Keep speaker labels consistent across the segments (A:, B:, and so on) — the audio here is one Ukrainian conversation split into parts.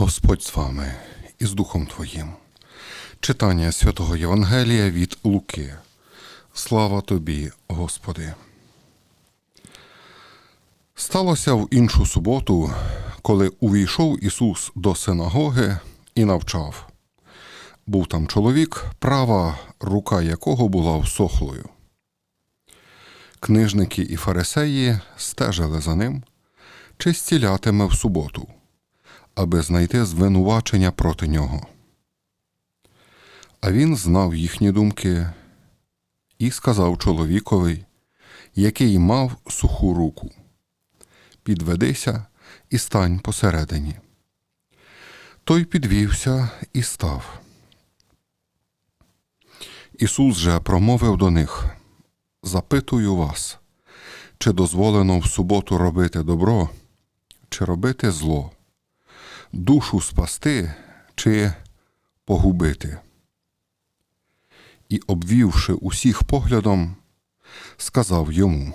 A: Господь з вами і з Духом Твоїм. Читання святого Євангелія від Луки. Слава тобі, Господи. Сталося в іншу суботу, коли увійшов Ісус до синагоги і навчав. Був там чоловік, права рука якого була всохлою. Книжники і фарисеї стежили за ним, чи зцілятиме в суботу, аби знайти звинувачення проти нього. А він знав їхні думки і сказав чоловікові, який мав суху руку: Підведися і стань посередині. Той підвівся і став. Ісус же промовив до них: Запитую вас, чи дозволено в суботу робити добро, чи робити зло, душу спасти, чи погубити. І, обвівши усіх поглядом, сказав йому: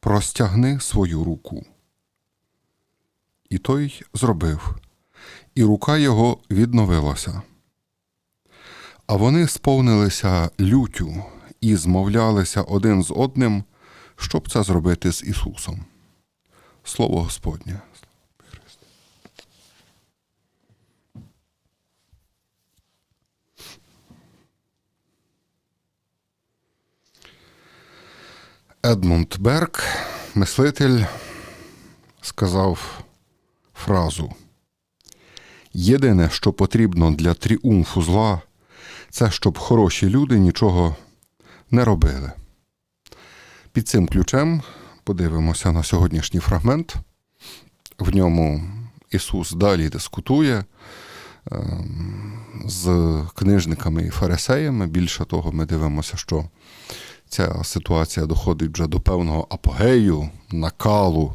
A: Простягни свою руку. І той зробив, і рука його відновилася. А вони сповнилися лютю і змовлялися один з одним, щоб це зробити з Ісусом. Слово Господнє. Едмунд Берг, мислитель, сказав фразу: Єдине, що потрібно для тріумфу зла, це щоб хороші люди нічого не робили. Під цим ключем подивимося на сьогоднішній фрагмент. В ньому Ісус далі дискутує ем, з книжниками і фарисеями. Більше того, ми дивимося, що ця ситуація доходить вже до певного апогею, накалу.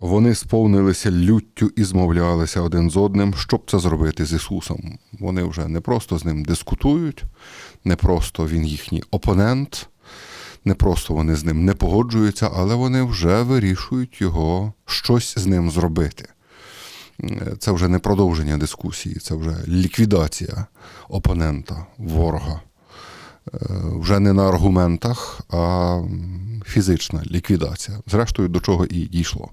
A: Вони сповнилися люттю і змовлялися один з одним, щоб це зробити з Ісусом. Вони вже не просто з ним дискутують, не просто він їхній опонент, не просто вони з ним не погоджуються, але вони вже вирішують його щось з ним зробити. Це вже не продовження дискусії, це вже ліквідація опонента, ворога. Е, Вже не на аргументах, а фізична ліквідація. Зрештою, до чого і дійшло.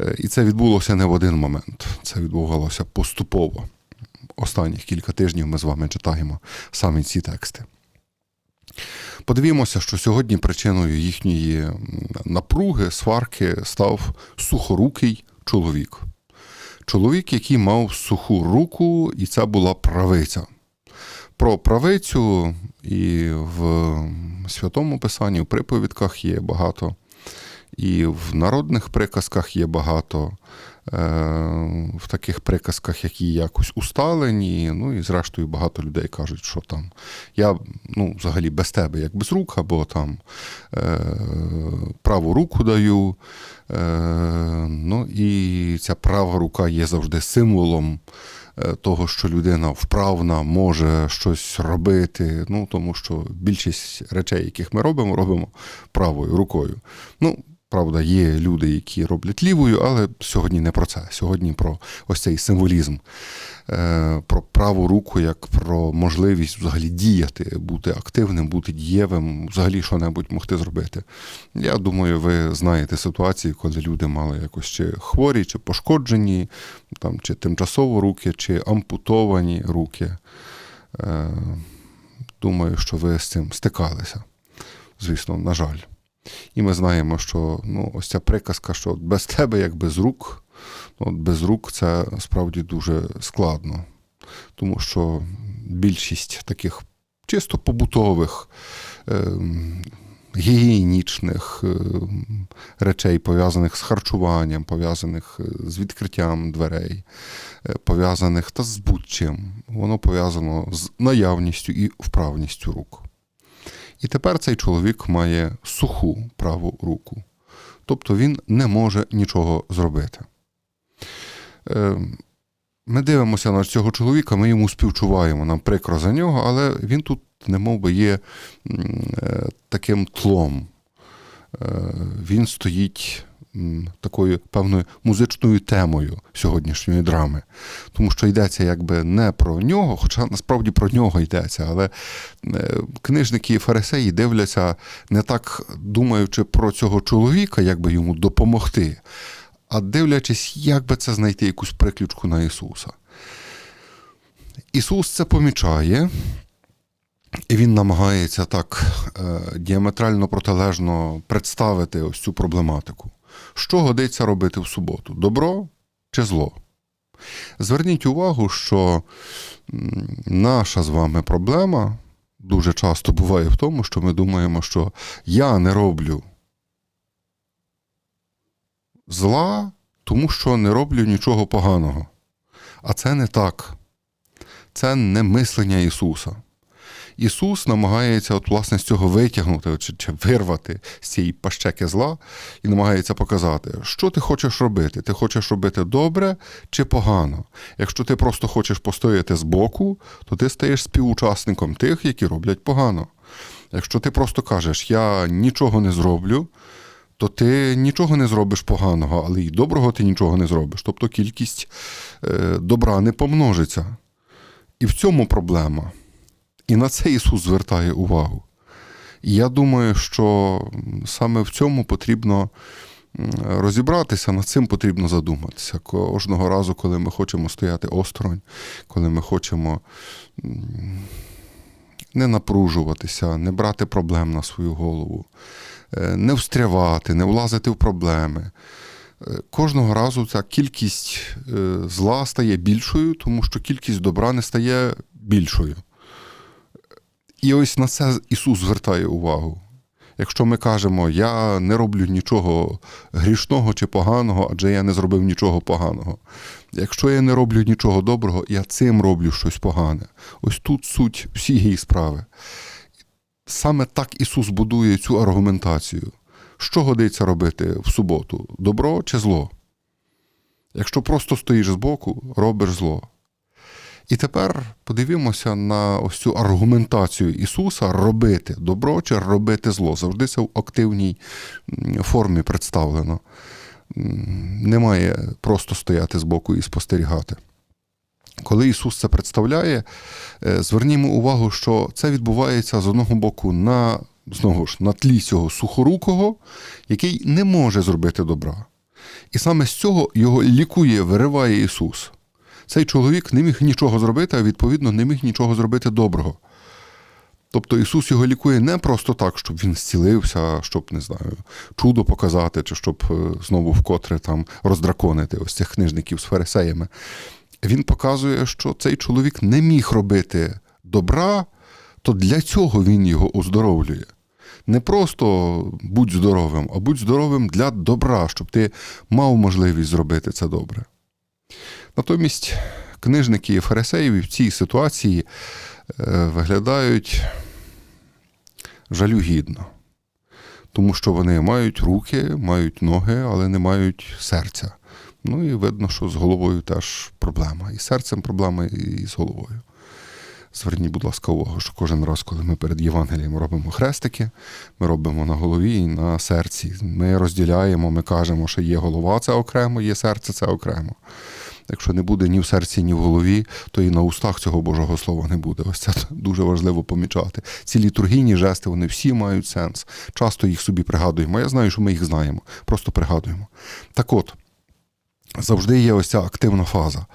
A: Е, І це відбулося не в один момент, це відбувалося поступово. Останніх кілька тижнів ми з вами читаємо саме ці тексти. Подивімося, що сьогодні причиною їхньої напруги, сварки став сухорукий чоловік. Чоловік, який мав суху руку, і це була правиця. Про правицю і в святому писанні, в приповідках є багато, і в народних приказках є багато, е, в таких приказках, які якось усталені. Ну і зрештою багато людей кажуть, що там я ну, взагалі без тебе, як без рук, або там е, праву руку даю. Е, ну і ця права рука є завжди символом того, що людина вправна може щось робити. Ну, тому що більшість речей, яких ми робимо, робимо правою рукою. Ну, Правда, є люди, які роблять лівою, але сьогодні не про це. Сьогодні про ось цей символізм, е, про праву руку, як про можливість взагалі діяти, бути активним, бути дієвим, взагалі що-небудь могти зробити. Я думаю, ви знаєте ситуації, коли люди мали якось чи хворі, чи пошкоджені, там, чи тимчасово руки, чи ампутовані руки. Е, Думаю, що ви з цим стикалися. Звісно, на жаль. І ми знаємо, що ну, ось ця приказка, що без тебе, як без рук, ну, без рук це справді дуже складно. Тому що більшість таких чисто побутових, е, гігієнічних е, речей, пов'язаних з харчуванням, пов'язаних з відкриттям дверей, е, пов'язаних та з будь-чим, воно пов'язано з наявністю і вправністю рук. І тепер цей чоловік має суху праву руку. Тобто він не може нічого зробити. Е, Ми дивимося на цього чоловіка, ми йому співчуваємо, нам прикро за нього, але він тут, немов би, є е, таким тлом. Е, Він стоїть такою певною музичною темою сьогоднішньої драми. Тому що йдеться якби не про нього, хоча насправді про нього йдеться, але е, книжники і фарисеї дивляться не так думаючи про цього чоловіка, як би йому допомогти, а дивлячись, як би це знайти якусь приключку на Ісуса. Ісус це помічає, і він намагається так е, діаметрально протилежно представити ось цю проблематику. Що годиться робити в суботу? Добро чи зло? Зверніть увагу, що наша з вами проблема дуже часто буває в тому, що ми думаємо, що я не роблю зла, тому що не роблю нічого поганого. А це не так. Це не мислення Ісуса. Ісус намагається от, власне, з цього витягнути чи, чи вирвати з цієї пащеки зла і намагається показати, що ти хочеш робити. Ти хочеш робити добре чи погано. Якщо ти просто хочеш постояти збоку, то ти стаєш співучасником тих, які роблять погано. Якщо ти просто кажеш, я нічого не зроблю, то ти нічого не зробиш поганого, але й доброго ти нічого не зробиш. Тобто кількість е, добра не помножиться. І в цьому проблема. І на це Ісус звертає увагу. І я думаю, що саме в цьому потрібно розібратися, над цим потрібно задуматися. Кожного разу, коли ми хочемо стояти осторонь, коли ми хочемо не напружуватися, не брати проблем на свою голову, е, не встрявати, не влазити в проблеми. Е, Кожного разу ця кількість е, зла стає більшою, тому що кількість добра не стає більшою. І ось на це Ісус звертає увагу. Якщо ми кажемо, я не роблю нічого грішного чи поганого, адже я не зробив нічого поганого. Якщо я не роблю нічого доброго, я цим роблю щось погане. Ось тут суть всієї справи. Саме так Ісус будує цю аргументацію. Що годиться робити в суботу? Добро чи зло? Якщо просто стоїш збоку, робиш зло. І тепер подивімося на ось цю аргументацію Ісуса робити добро чи робити зло. Завжди це в активній формі представлено. Немає просто стояти збоку і спостерігати. Коли Ісус це представляє, е, звернімо увагу, що це відбувається з одного боку на, знову ж, на тлі цього сухорукого, який не може зробити добра. І саме з цього його лікує, вириває Ісус. Цей чоловік не міг нічого зробити, а відповідно не міг нічого зробити доброго. Тобто Ісус його лікує не просто так, щоб він зцілився, щоб, не знаю, чудо показати, чи щоб е, знову вкотре там роздраконити ось цих книжників з фарисеями. Він показує, що цей чоловік не міг робити добра, то для цього він його оздоровлює. Не просто будь здоровим, а будь здоровим для добра, щоб ти мав можливість зробити це добре. Натомість книжники і фарисеї в цій ситуації е, виглядають жалюгідно, тому що вони мають руки, мають ноги, але не мають серця. Ну і видно, що з головою теж проблема. І з серцем проблема, і з головою. Зверніть, будь ласка, увагу, що кожен раз, коли ми перед Євангелієм робимо хрестики, ми робимо на голові і на серці. Ми розділяємо, ми кажемо, що є голова, це окремо, є серце, це окремо. Якщо не буде ні в серці, ні в голові, то і на устах цього Божого Слова не буде. Ось це дуже важливо помічати. Ці літургійні жести, вони всі мають сенс. Часто їх собі пригадуємо. Я знаю, що ми їх знаємо, просто пригадуємо. Так от, завжди є ось ця активна фаза.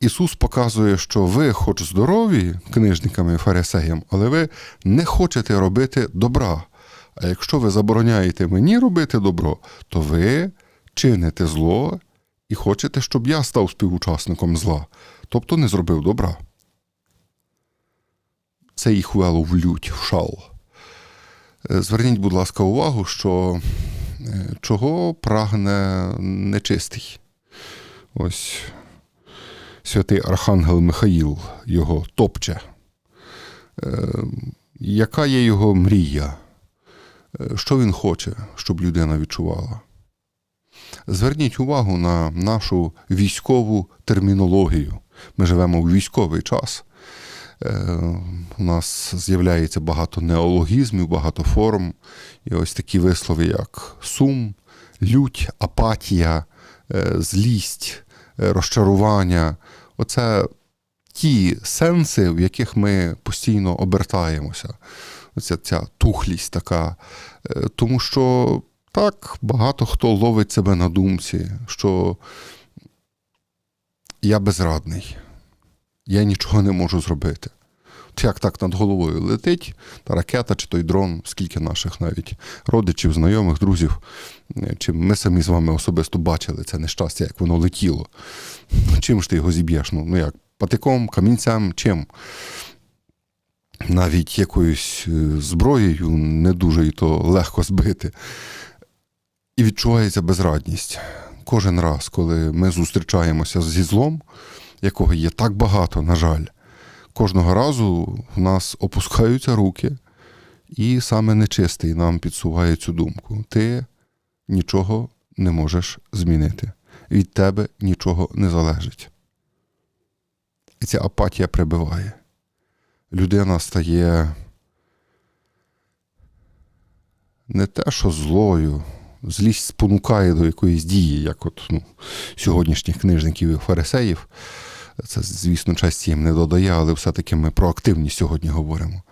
A: Ісус показує, що ви, хоч здорові книжниками і фарисеям, але ви не хочете робити добра. А якщо ви забороняєте мені робити добро, то ви чините зло і хочете, щоб я став співучасником зла, тобто не зробив добра. Це їх вело в лють, в шал. Е, Зверніть, будь ласка, увагу, що е, чого прагне нечистий. Ось святий Архангел Михаїл його топче. Е, Яка є його мрія? Що він хоче, щоб людина відчувала? Зверніть увагу на нашу військову термінологію. Ми живемо в військовий час. Е, У нас з'являється багато неологізмів, багато форм. І ось такі вислови, як сум, лють, апатія, е, злість, е, розчарування оце ті сенси, в яких ми постійно обертаємося. Оця ця тухлість така. Тому що так багато хто ловить себе на думці, що я безрадний, я нічого не можу зробити. От Як так над головою летить та ракета чи той дрон, скільки наших навіть родичів, знайомих, друзів, чи ми самі з вами особисто бачили це нещастя, як воно летіло. Чим ж ти його зіб'єш? Ну, ну як, патиком, камінцем, чим? Навіть якоюсь е, зброєю не дуже і то легко збити. І відчувається безрадність. Кожен раз, коли ми зустрічаємося зі злом, якого є так багато, на жаль, кожного разу в нас опускаються руки, і саме нечистий нам підсуває цю думку. Ти нічого не можеш змінити. Від тебе нічого не залежить. І ця апатія прибиває. Людина стає не те, що злою, злість спонукає до якоїсь дії, як от ну, сьогоднішніх книжників і фарисеїв. Це, звісно, часті їм не додає, але все-таки ми про активність сьогодні говоримо.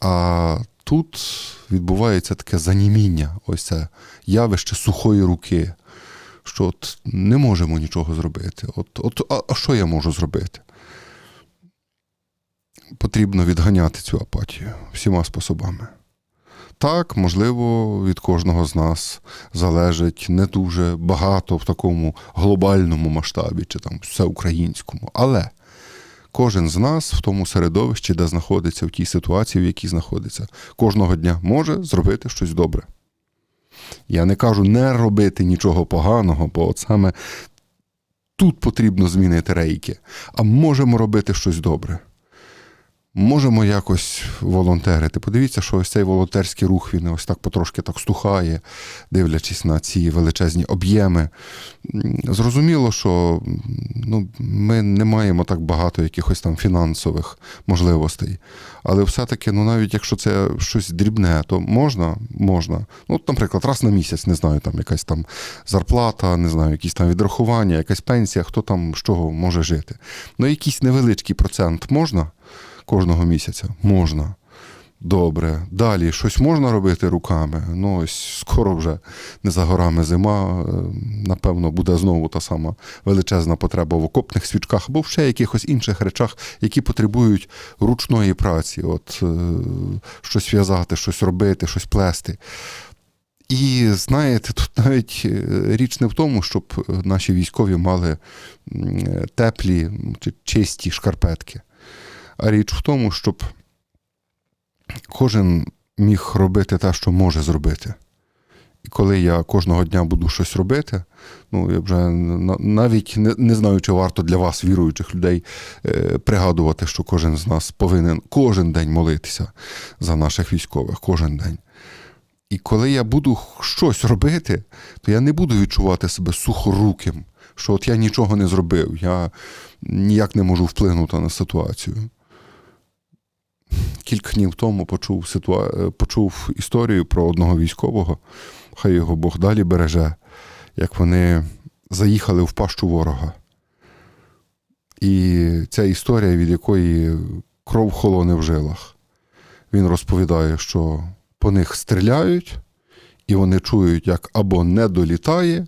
A: А тут відбувається таке заніміння, ось це явище сухої руки, що от не можемо нічого зробити. От, от, а, а що я можу зробити? Потрібно відганяти цю апатію всіма способами. Так, можливо, від кожного з нас залежить не дуже багато в такому глобальному масштабі чи там всеукраїнському. Але кожен з нас в тому середовищі, де знаходиться, в тій ситуації, в якій знаходиться, кожного дня може зробити щось добре. Я не кажу не робити нічого поганого, бо от саме тут потрібно змінити рейки, а можемо робити щось добре. Можемо якось волонтерити. Подивіться, що ось цей волонтерський рух він ось так потрошки так стухає, дивлячись на ці величезні об'єми. Зрозуміло, що ну, ми не маємо так багато якихось там фінансових можливостей. Але все-таки, ну навіть якщо це щось дрібне, то можна, можна. Ну, наприклад, раз на місяць, не знаю, там якась там зарплата, не знаю, якісь там відрахування, якась пенсія, хто там з чого може жити. Ну, якийсь невеличкий процент можна кожного місяця? Можна. Добре. Далі щось можна робити руками. Ну, ось скоро вже не за горами зима. е, Напевно, буде знову та сама величезна потреба в окопних свічках або в ще якихось інших речах, які потребують ручної праці. От е, щось в'язати, щось робити, щось плести. І знаєте, тут навіть е, річ не в тому, щоб наші військові мали теплі чи чисті шкарпетки, а річ в тому, щоб кожен міг робити те, що може зробити. І коли я кожного дня буду щось робити, ну я вже навіть не, не знаю, чи варто для вас, віруючих людей, е, пригадувати, що кожен з нас повинен кожен день молитися за наших військових, кожен день. І коли я буду щось робити, то я не буду відчувати себе сухоруким, що от я нічого не зробив, я ніяк не можу вплинути на ситуацію. Кілька днів тому почув, ситуа... е, почув історію про одного військового, хай його Бог далі береже, як вони заїхали в пащу ворога. І ця історія, від якої кров холоне в жилах. Він розповідає, що по них стріляють, і вони чують, як або не долітає,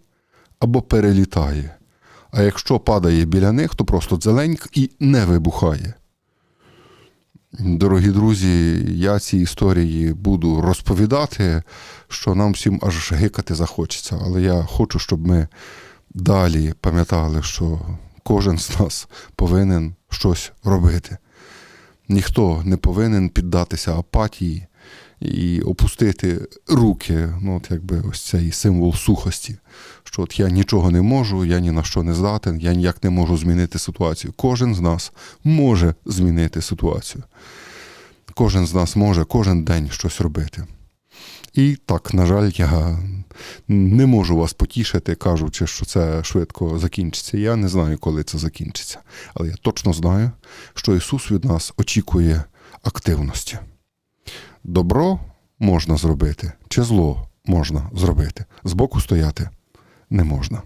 A: або перелітає. А якщо падає біля них, то просто дзеленьк і не вибухає. Дорогі друзі, я ці історії буду розповідати, що нам всім аж гикати захочеться. Але я хочу, щоб ми далі пам'ятали, що кожен з нас повинен щось робити. Ніхто не повинен піддатися апатії і опустити руки. Ну, от якби ось цей символ сухості. Що от я нічого не можу, я ні на що не здатен, я ніяк не можу змінити ситуацію. Кожен з нас може змінити ситуацію. Кожен з нас може кожен день щось робити. І так, на жаль, я не можу вас потішити, кажучи, що це швидко закінчиться. Я не знаю, коли це закінчиться. Але я точно знаю, що Ісус від нас очікує активності. Добро можна зробити, чи зло можна зробити. Збоку стояти не можна.